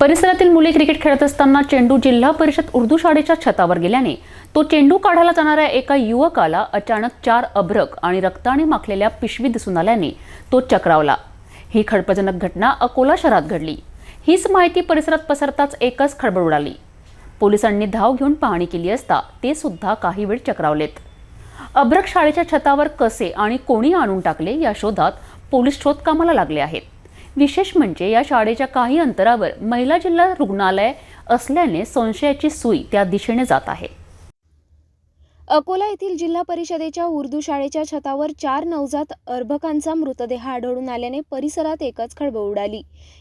परिसरातील मुले क्रिकेट खेळत असताना चेंडू जिल्हा परिषद उर्दू शाळेच्या छतावर गेल्याने तो चेंडू काढायला जाणाऱ्या एका युवकाला अचानक चार अभ्रक आणि रक्ताने माखलेल्या पिशवी दिसून आल्याने तो चक्रावला. ही खळबळजनक घटना अकोला शहरात घडली. हीच माहिती परिसरात पसरताच एकच खळबळ उडाली. पोलिसांनी धाव घेऊन पाहणी केली असता ते सुद्धा काही वेळ चक्रावलेत. अभ्रक शाळेच्या छतावर कसे आणि कोणी आणून टाकले या शोधात पोलीस शोधकामाला लागले आहेत. विशेष म्हणजे या शाळेच्या काही अंतरावर महिला जिल्हा रुग्णालय असल्याने संशयाची सुई त्या दिशेने जात आहे. अकोला येथील जिल्हा परिषदेच्या उर्दू शाळेच्या छतावर चार नवजात अर्भकांचा मृतदेह आढळून आल्याने परिसरात एकच खळबळ उडाली.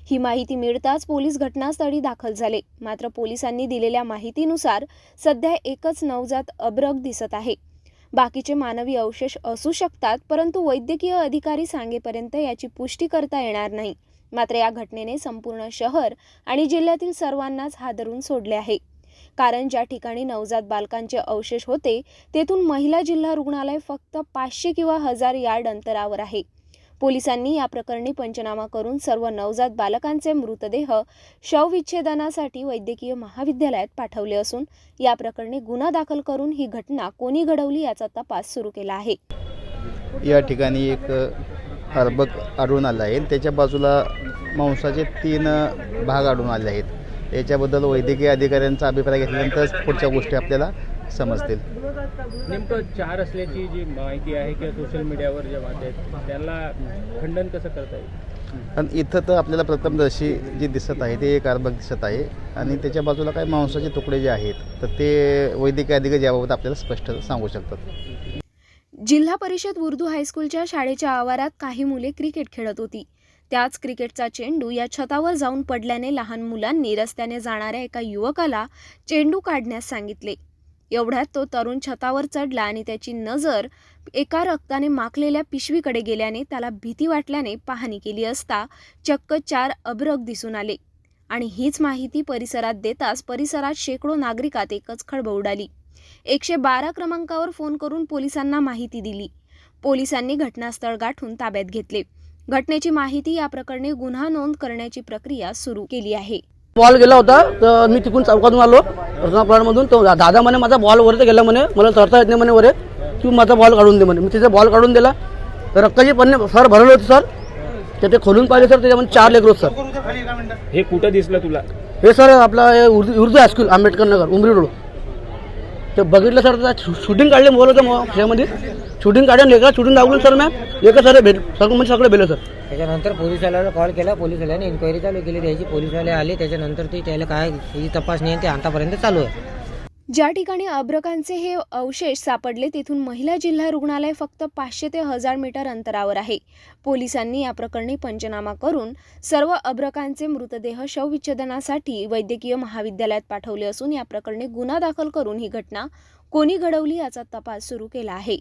ही माहिती मिळताच पोलीस घटनास्थळी दाखल झाले. मात्र पोलिसांनी दिलेल्या माहितीनुसार सध्या एकच नवजात अब्रक दिसत आहे. बाकीचे मानवी अवशेष असू शकतात परंतु वैद्यकीय अधिकारी सांगेपर्यंत याची पुष्टी करता येणार नाही. मात्र या घटनेने संपूर्ण शहर आणि जिल्ह्यातील सर्वांनाच हादरून सोडले आहे. कारण ज्या ठिकाणी नवजात बालकांचे अवशेष होते तेथून महिला जिल्हा रुग्णालय फक्त पाचशे किंवा हजार यार्ड अंतरावर आहे. पोलिसांनी या प्रकरणी पंचनामा करून सर्व नवजात बालकांचे मृतदेह शवविच्छेदनासाठी वैद्यकीय महाविद्यालयात पाठवले असून या प्रकरणी गुन्हा दाखल करून ही घटना कोणी घडवली याचा तपास सुरू केला आहे. या ठिकाणी एक अर्भक आढळून आलं आहे. त्याच्या बाजूला मांसाचे तीन भाग आढळून आले आहेत. याच्याबद्दल वैद्यकीय अधिकाऱ्यांचा अभिप्राय घेतल्यानंतरच पुढच्या गोष्टी आपल्याला समजतील. नेमकं चार असल्याची जी माहिती आहे किंवा सोशल मीडियावर जे वाटते त्याला खंडन कसं करता येईल? पण इथं तर आपल्याला प्रथमदर्शी जे दिसत आहे ते एक अर्भक दिसत आहे. आणि त्याच्या बाजूला काही मांसाचे तुकडे जे आहेत तर ते वैद्यकीय अधिकारी याबाबत आपल्याला स्पष्ट सांगू शकतात. जिल्हा परिषद उर्दू हायस्कूलच्या शाळेच्या आवारात काही मुले क्रिकेट खेळत होती. त्याच क्रिकेटचा चेंडू या छतावर जाऊन पडल्याने लहान मुलांनी रस्त्याने जाणाऱ्या एका युवकाला चेंडू काढण्यास सांगितले. एवढ्यात तो तरुण छतावर चढला आणि त्याची नजर एका रक्ताने माखलेल्या पिशवीकडे गेल्याने त्याला भीती वाटल्याने पाहणी केली असता चक्क चार अभ्रक दिसून आले. आणि हीच माहिती परिसरात देताच परिसरात शेकडो नागरिकात एकच खळबळ उडाली. एकशे बारा क्रमांकावर फोन करून पोलिसांना माहिती दिली. पोलिसांनी घटनास्थळ गाठून ताब्यात घेतले. घटनेची माहिती या प्रकरणी गुन्हा नोंद करण्याची प्रक्रिया सुरू केली आहे. बॉल गेला होता तर मी तिकून चौकातून आलो रत्नापुरामधून तो दादा म्हणे माझा बॉल वरती गेला म्हणे मला तरता येत नाही म्हणे वरे. तू माझा बॉल काढून दे म्हणे. मी तिथे बॉल काढून दिला. तर रक्ताची पन्ने सर भरले होते सर. तर ते खोलून पाहिले सर. त्याच्यामध्ये चार लेकर होते सर. हे कुठं दिसलं तुला? हे सर आपला हे Urdu Urdu high school Ambedkar Nagar Umri road. ते बघितलं सर शूटिंग काढले मोबाईल होतं त्यामध्ये शूटिंग काढून लेकर शूटिंग दाखवलं सर मॅम लेकर सर भेट सगळं म्हणजे सगळं भेलं सर. त्याच्यानंतर पोलिसवाल्याला कॉल केला पोलिसवाल्याने इन्क्वायरी चालू केली त्याची पोलिसवाले आले त्याच्यानंतर ती त्याला काय त्याची तपासणी आहे ते आतापर्यंत चालू आहे. ज्या ठिकाणी अब्रकांचे हे अवशेष सापडले तेथून महिला जिल्हा रुग्णालय फक्त पाचशे ते हजार मीटर अंतरावर आहे. पोलिसांनी या प्रकरणी पंचनामा करून सर्व अब्रकांचे मृतदेह शवविच्छेदनासाठी वैद्यकीय महाविद्यालयात पाठवले असून या प्रकरणी गुन्हा दाखल करून ही घटना कोणी घडवली याचा तपास सुरू केला आहे.